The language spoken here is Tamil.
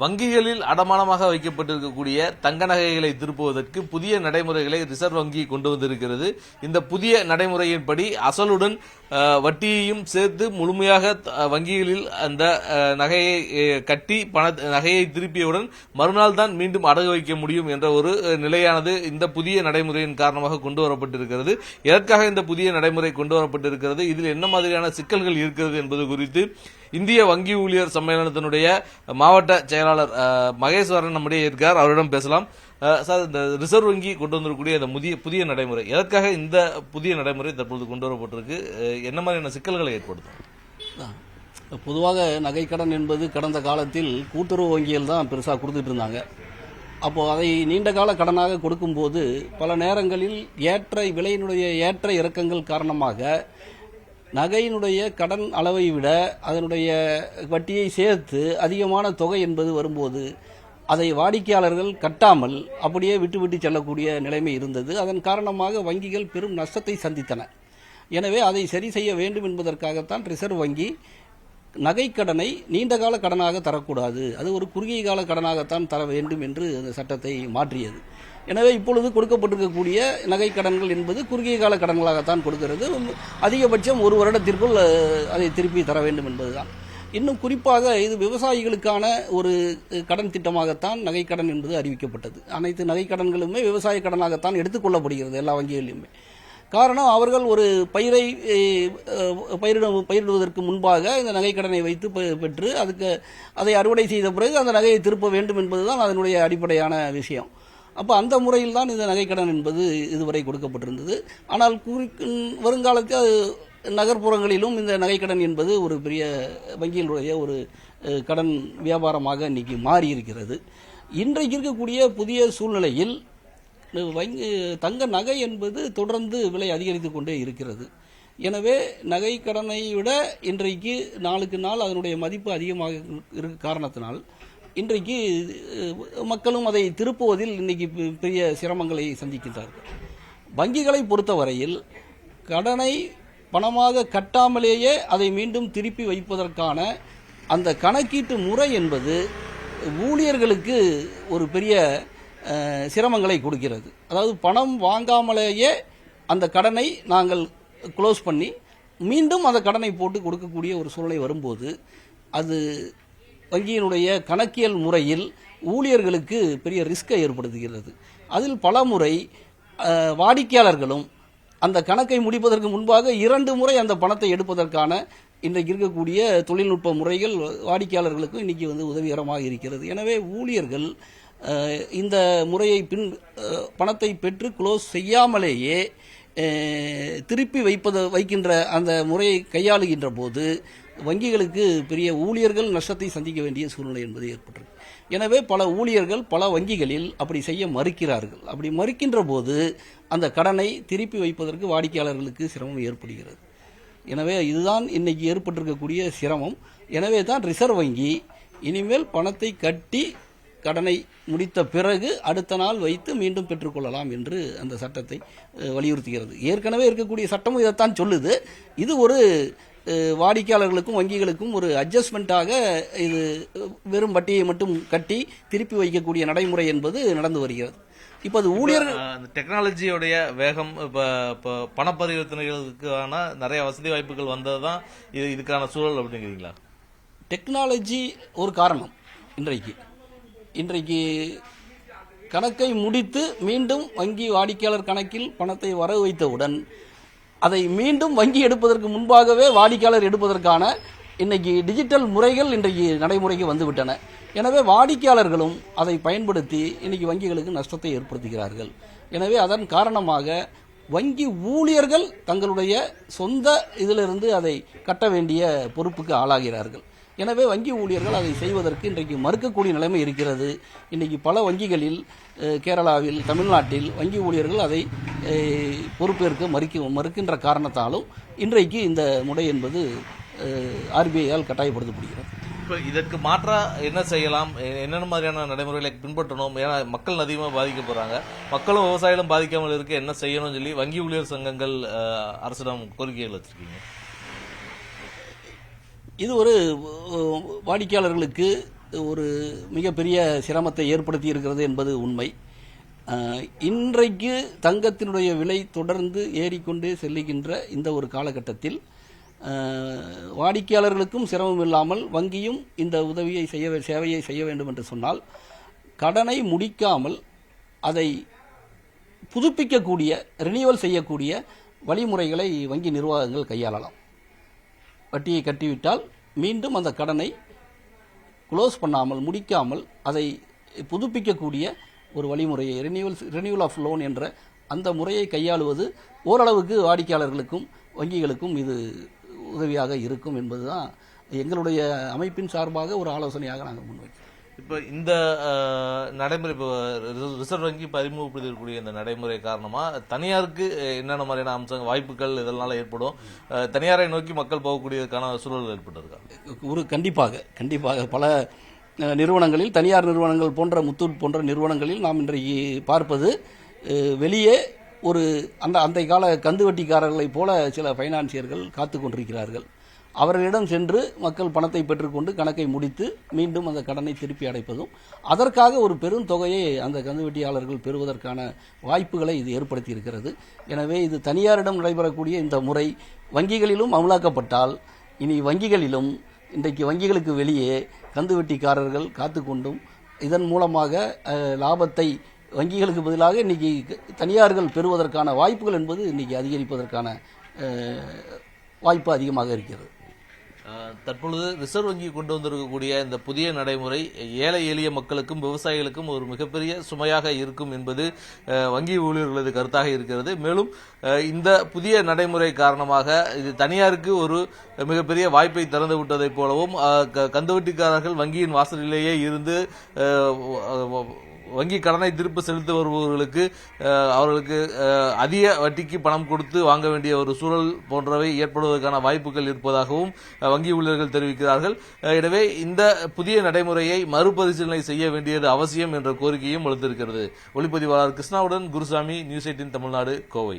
வங்கிகளில் அடமானமாக வைக்கப்பட்டிருக்கக்கூடிய தங்க நகைகளை திருப்புவதற்கு புதிய நடைமுறைகளை ரிசர்வ் வங்கி கொண்டு வந்திருக்கிறது. இந்த புதிய நடைமுறையின்படி அசலுடன் வட்டியையும் சேர்த்து முழுமையாக வங்கிகளில் அந்த நகையை கட்டி பண நகையை திருப்பியவுடன் மறுநாள் தான் மீண்டும் அடகு வைக்க முடியும் என்ற ஒரு நிலையானது இந்த புதிய நடைமுறையின் காரணமாக கொண்டு வரப்பட்டிருக்கிறது. எதற்காக இந்த புதிய நடைமுறை கொண்டு வரப்பட்டிருக்கிறது? இதில் என்ன மாதிரியான சிக்கல்கள் இருக்கிறது என்பது குறித்து இந்திய வங்கி ஊழியர் சம்மேளனத்தினுடைய மாவட்ட செயலாளர் மகேஸ்வரன் நம்முடைய இருக்கார். அவரிடம் பேசலாம். சார் இந்த ரிசர்வ் வங்கி கொண்டு வந்திருக்கக்கூடிய இந்த புதிய புதிய நடைமுறை எதற்காக இந்த புதிய நடைமுறை தற்பொழுது கொண்டு வரப்பட்டிருக்கு? என்ன மாதிரியான சிக்கல்களை ஏற்படுத்தும்? பொதுவாக நகைக்கடன் என்பது கடந்த காலத்தில் கூட்டுறவு வங்கியில் தான் பெருசாக கொடுத்துட்டு இருந்தாங்க. அப்போது அதை நீண்ட கால கடனாக கொடுக்கும்போது பல நேரங்களில் ஏற்ற விலையினுடைய ஏற்ற இறக்கங்கள் காரணமாக நகையினுடைய கடன் அளவை விட அதனுடைய வட்டியை சேர்த்து அதிகமான தொகை என்பது வரும்போது அதை வாடிக்கையாளர்கள் கட்டாமல் அப்படியே விட்டு விட்டு செல்லக்கூடிய நிலைமை இருந்தது. அதன் காரணமாக வங்கிகள் பெரும் நஷ்டத்தை சந்தித்தன. எனவே அதை சரி செய்ய வேண்டும் என்பதற்காகத்தான் ரிசர்வ் வங்கி நகைக்கடனை நீண்டகால கடனாக தரக்கூடாது. அது ஒரு குறுகிய கால கடனாகத்தான் தர வேண்டும் என்று அந்த சட்டத்தை மாற்றியது. எனவே இப்பொழுது கொடுக்கப்பட்டிருக்கக்கூடிய நகைக்கடன்கள் என்பது குறுகிய கால கடன்களாகத்தான் கொடுக்கிறது. அதிகபட்சம் ஒரு வருடத்திற்குள் அதை திருப்பி தர வேண்டும் என்பதுதான். இன்னும் குறிப்பாக இது விவசாயிகளுக்கான ஒரு கடன் திட்டமாகத்தான் நகைக்கடன் என்பது அறிவிக்கப்பட்டது. அனைத்து நகைக்கடன்களுமே விவசாய கடனாகத்தான் எடுத்துக்கொள்ளப்படுகிறது எல்லா வங்கிகளிலுமே. காரணம் அவர்கள் ஒரு பயிரை பயிரிட பயிரிடுவதற்கு முன்பாக இந்த நகைக்கடனை வைத்து பெ- பெற்று அதுக்கு அதை அறுவடை செய்த பிறகு அந்த நகையை திருப்ப வேண்டும் என்பதுதான் அதனுடைய அடிப்படையான விஷயம். அப்போ அந்த முறையில் தான் இந்த நகைக்கடன் என்பது இதுவரை கொடுக்கப்பட்டிருந்தது. ஆனால் குறி- வருங்காலத்தில் அது நகர்ப்புறங்களிலும் இந்த நகைக்கடன் என்பது ஒரு பெரிய வங்கியினுடைய ஒரு கடன் வியாபாரமாக இன்றைக்கி மாறி இருக்கிறது இன்றைக்கு இருக்கக்கூடிய புதிய சூழ்நிலையில் வங்கி தங்க நகை என்பது தொடர்ந்து விலை அதிகரித்து கொண்டே இருக்கிறது. எனவே நகை கடனை விட இன்றைக்கு நாளுக்கு நாள் அதனுடைய மதிப்பு அதிகமாக இருக்க காரணத்தினால் இன்றைக்கு மக்களும் அதை திருப்புவதில் இன்றைக்கி பெரிய சிரமங்களை சந்திக்கின்றார்கள். வங்கிகளை பொறுத்தவரையில் கடனை பணமாக கட்டாமலேயே அதை மீண்டும் திருப்பி வைப்பதற்கான அந்த கணக்கீட்டு முறை என்பது ஊழியர்களுக்கு ஒரு பெரிய சிரமங்களை கொடுக்கிறது. அதாவது பணம் வாங்காமலேயே அந்த கடனை நாங்கள் க்ளோஸ் பண்ணி மீண்டும் அந்த கடனை போட்டு கொடுக்கக்கூடிய ஒரு சூழ்நிலை வரும்போது அது வங்கியினுடைய கணக்கியல் முறையில் ஊழியர்களுக்கு பெரிய ரிஸ்கை ஏற்படுத்துகிறது. அதில் பல முறை வாடிக்கையாளர்களும் அந்த கணக்கை முடிப்பதற்கு முன்பாக இரண்டு முறை அந்த பணத்தை எடுப்பதற்கான இன்றைக்கு இருக்கக்கூடிய தொழில்நுட்ப முறைகள் வாடிக்கையாளர்களுக்கும் இன்னைக்கு வந்து உதவிகரமாக இருக்கிறது. எனவே ஊழியர்கள் இந்த முறையை பின் பணத்தை பெற்று க்ளோஸ் செய்யாமலேயே திருப்பி வைப்பது வைக்கின்ற அந்த முறையை கையாளுகின்ற போது வங்கிகளுக்கு பெரிய ஊழியர்கள் நஷ்டத்தை சந்திக்க வேண்டிய சூழ்நிலை என்பது ஏற்பட்டிருக்கு எனவே பல ஊழியர்கள் பல வங்கிகளில் அப்படி செய்ய மறுக்கிறார்கள். அப்படி மறுக்கின்ற போது அந்த கடனை திருப்பி வைப்பதற்கு வாடிக்கையாளர்களுக்கு சிரமம் ஏற்படுகிறது. எனவே இதுதான் இன்னைக்கு ஏற்பட்டிருக்கக்கூடிய சிரமம். எனவே தான் ரிசர்வ் வங்கி இனிமேல் பணத்தை கட்டி கடனை முடித்த பிறகு அடுத்த நாள் வைத்து மீண்டும் பெற்றுக்கொள்ளலாம் என்று அந்த சட்டத்தை வலியுறுத்துகிறது. ஏற்கனவே இருக்கக்கூடிய சட்டமும் இதைத்தான் சொல்லுது. இது ஒரு வாடிக்கையாளர்களுக்கும் வங்கிகளுக்கும் ஒரு அட்ஜஸ்ட்மெண்ட்டாக இது வெறும் வட்டியை மட்டும் கட்டி திருப்பி வைக்கக்கூடிய நடைமுறை என்பது நடந்து வருகிறது. இப்போ அது ஊழியர்கள் டெக்னாலஜியோடைய வேகம் இப்ப இப்ப பண பரிவர்த்தனைகளுக்கான நிறைய வசதி வாய்ப்புகள் வந்ததுதான் இது இதுக்கான சூழல் அப்படிங்கிறீங்களா? டெக்னாலஜி ஒரு காரணம் இன்றைக்கு. இன்றைக்கு கணக்கை முடித்து மீண்டும் வங்கி வாடிக்கையாளர் கணக்கில் பணத்தை வரவு வைத்தவுடன் அதை மீண்டும் வங்கி எடுப்பதற்கு முன்பாகவே வாடிக்கையாளர் எடுப்பதற்கான இன்னைக்கு டிஜிட்டல் முறைகள் இன்றைக்கு நடைமுறைக்கு வந்துவிட்டன. எனவே வாடிக்கையாளர்களும் அதை பயன்படுத்தி இன்னைக்கு வங்கிகளுக்கு நஷ்டத்தை ஏற்படுத்துகிறார்கள். எனவே அதன் காரணமாக வங்கி ஊழியர்கள் தங்களுடைய சொந்த இதிலிருந்து அதை கட்ட வேண்டிய பொறுப்புக்கு ஆளாகிறார்கள். எனவே வங்கி ஊழியர்கள் அதை செய்வதற்கு இன்றைக்கு மறுக்கக்கூடிய நிலைமை இருக்கிறது. இன்றைக்கு பல வங்கிகளில் கேரளாவில் தமிழ்நாட்டில் வங்கி ஊழியர்கள் அதை பொறுப்பேற்க மறுக்க மறுக்கின்ற காரணத்தாலும் இன்றைக்கு இந்த முறை என்பது ஆர்பிஐயால் கட்டாயப்படுத்தப்படுகிறது. இப்ப இதற்கு மாற்றா என்ன செய்யலாம்? என்னென்ன மாதிரியான நடைமுறைகளை பின்பற்றணும்? ஏன்னா மக்கள் அதிகமாக பாதிக்க போறாங்க. மக்களும் விவசாயிகளும் பாதிக்காமல் இருக்க என்ன செய்யணும்னு சொல்லி வங்கி ஊழியர் சங்கங்கள் அரசிடம் கோரிக்கைகள் வச்சிருக்கீங்க. இது ஒரு வாடிக்கையாளர்களுக்கு ஒரு மிகப்பெரிய சிரமத்தை ஏற்படுத்தி இருக்கிறது என்பது உண்மை. இன்றைக்கு தங்கத்தினுடைய விலை தொடர்ந்து ஏறிக்கொண்டே செல்லுகின்ற இந்த ஒரு காலகட்டத்தில் வாடிக்கையாளர்களுக்கும் சிரமம் இல்லாமல் வங்கியும் இந்த உதவியை செய்ய வே- சேவையை செய்ய வேண்டும் என்று சொன்னால் கடனை முடிக்காமல் அதை புதுப்பிக்கக்கூடிய ரினியூவல் செய்யக்கூடிய வழிமுறைகளை வங்கி நிர்வாகங்கள் கையாளலாம். வட்டியை கட்டிவிட்டால் மீண்டும் அந்த கடனை க்ளோஸ் பண்ணாமல் முடிக்காமல் அதை புதுப்பிக்கக்கூடிய ஒரு வழிமுறையை ரினியூவல் ரினியூவல் ஆஃப் லோன் என்ற அந்த முறையை கையாளுவது ஓரளவுக்கு வாடிக்கையாளர்களுக்கும் வங்கிகளுக்கும் இது உதவியாக இருக்கும் என்பதுதான் எங்களுடைய அமைப்பின் சார்பாக ஒரு ஆலோசனையாக நாங்கள் முன்வைக்கிறோம். இப்போ இந்த நடைமுறை இப்போ ரிசர்வ் ரிசர்வ் வங்கி பறிமுகப்படுத்தக்கூடிய இந்த நடைமுறை காரணமா தனியாருக்கு என்னென்ன மாதிரியான அம்சங்கள் வாய்ப்புகள் இதெல்லாம் ஏற்படும்? தனியாரை நோக்கி மக்கள் போகக்கூடியதுக்கான சூழல் ஏற்பட்டிருக்கா? ஒரு கண்டிப்பாக கண்டிப்பாக பல நிறுவனங்களில் தனியார் நிறுவனங்கள் போன்ற முத்தூட் போன்ற நிறுவனங்களில் நாம் இன்றைக்கு பார்ப்பது வெளியே ஒரு அந்த அந்த கால கந்து வட்டிக்காரர்களைப் போல சில ஃபைனான்சியர்கள் காத்து கொண்டிருக்கிறார்கள். அவர்களிடம் சென்று மக்கள் பணத்தை பெற்றுக்கொண்டு கணக்கை முடித்து மீண்டும் அந்த கடனை திருப்பி அடைப்பதும் அதற்காக ஒரு பெரும் தொகையை அந்த கந்துவெட்டியாளர்கள் பெறுவதற்கான வாய்ப்புகளை இது ஏற்படுத்தி இருக்கிறது எனவே இது தனியாரிடம் நடைபெறக்கூடிய இந்த முறை வங்கிகளிலும் அமலாக்கப்பட்டால் இனி வங்கிகளிலும் இன்றைக்கு வங்கிகளுக்கு வெளியே கந்துவெட்டிக்காரர்கள் காத்து கொண்டும் இதன் மூலமாக லாபத்தை வங்கிகளுக்கு பதிலாக இன்னைக்கு தனியார்கள் பெறுவதற்கான வாய்ப்புகள் என்பது இன்னைக்கு அதிகரிப்பதற்கான வாய்ப்பு அதிகமாக இருக்கிறது. தற்பொழுது ரிசர்வ் வங்கி கொண்டு வந்திருக்கக்கூடிய இந்த புதிய நடைமுறை ஏழை எளிய மக்களுக்கும் விவசாயிகளுக்கும் ஒரு மிகப்பெரிய சுமையாக இருக்கும் என்பது வங்கி ஊழியர்களது கருத்தாக இருக்கிறது. மேலும் இந்த புதிய நடைமுறை காரணமாக இது தனியாருக்கு ஒரு மிகப்பெரிய வாய்ப்பை திறந்து விட்டதைப் போலவும் க- கந்துவட்டிக்காரர்கள் வங்கியின் வாசலிலேயே இருந்து வங்கி கடனை திருப்பி செலுத்தி வருபவர்களுக்கு அவர்களுக்கு அதிக வட்டிக்கு பணம் கொடுத்து வாங்க வேண்டிய ஒரு சூழல் போன்றவை ஏற்படுவதற்கான வாய்ப்புகள் இருப்பதாகவும் வங்கி ஊழியர்கள் தெரிவிக்கிறார்கள். எனவே இந்த புதிய நடைமுறையை மறுபரிசீலனை செய்ய வேண்டியது அவசியம் என்ற கோரிக்கையும் எழுந்திருக்கிறது ஒளிப்பதிவாளர் கிருஷ்ணாவுடன் குருசாமி நியூஸ் எயிட்டின் தமிழ்நாடு கோவை.